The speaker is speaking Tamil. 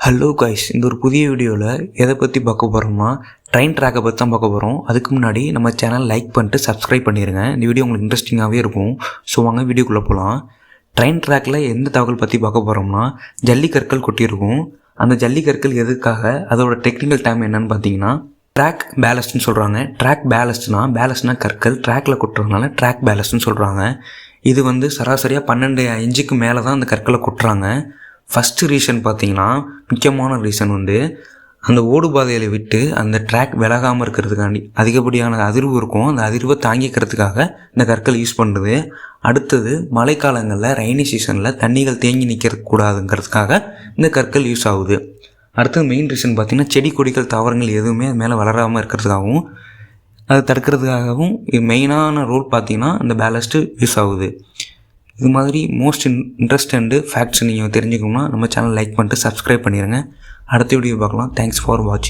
ஹலோ கைஸ் இந்த ஒரு புதிய வீடியோவில் எதை பற்றி பார்க்க போகிறோம்னா ட்ரெயின் ட்ராக்கை பற்றி தான் பார்க்க போகிறோம் அதுக்கு முன்னாடி நம்ம சேனல் லைக் பண்ணிட்டு சப்ஸ்கிரைப் பண்ணிடுங்க இந்த வீடியோ உங்களுக்கு இன்ட்ரெஸ்டிங்காகவே இருக்கும். ஸோ வாங்க வீடியோக்குள்ளே போகலாம் ட்ரெயின் ட்ராக்கில் எந்த தகவல் பற்றி பார்க்க போகிறோம்னா ஜல்லிக்கற்கள் கொட்டியிருக்கும். அந்த ஜல்லிக்கற்கள் எதுக்காக அதோட டெக்னிக்கல் டைம் என்னன்னு பார்த்தீங்கன்னா ட்ராக் பேலஸ்ட்னு சொல்கிறாங்க ட்ராக் பேலஸ்ட்னா பேலஸ்ட்னா கற்கள். ட்ராக்கில் கொட்டுறதுனால ட்ராக் பேலஸ்ட்னு சொல்கிறாங்க இது வந்து சராசரியாக பன்னெண்டு இன்ச்சுக்கு மேலே தான் அந்த கற்களை கொட்டுறாங்க. ஃபஸ்ட்டு ரீசன் பார்த்தீங்கன்னா முக்கியமான ரீசன் வந்து அந்த ஓடுபாதையில் விட்டு அந்த ட்ராக் விலகாமல் இருக்கிறதுக்காண்டி அதிகப்படியான அதிர்வு இருக்கும். அந்த அதிர்வை தாங்கிக்கிறதுக்காக இந்த கற்கள் யூஸ் பண்ணுறது அடுத்தது மழைக்காலங்களில் ரெய்னி சீசனில் தண்ணிகள் தேங்கி நிற்கக்கூடாதுங்கிறதுக்காக இந்த கற்கள் யூஸ் ஆகுது. அடுத்தது மெயின் ரீசன் பார்த்திங்கன்னா செடி கொடிகள் தாவரங்கள் எதுவுமே அது மேலே வளராமல் இருக்கிறதுக்காகவும் அதை தடுக்கிறதுக்காகவும் மெயினான ரோல் பார்த்திங்கன்னா அந்த பேலஸ்ட்டு யூஸ் ஆகுது. இது மாதிரி most in interest and facts நீங்கள் தெரிஞ்சுக்கணும்னா நம்ம சேனல் லைக் பண்ணிட்டு சப்ஸ்கிரைப் பண்ணிடுங்க அடுத்த வீடியோ பார்க்கலாம். தேங்க்ஸ் ஃபார் வாட்சிங்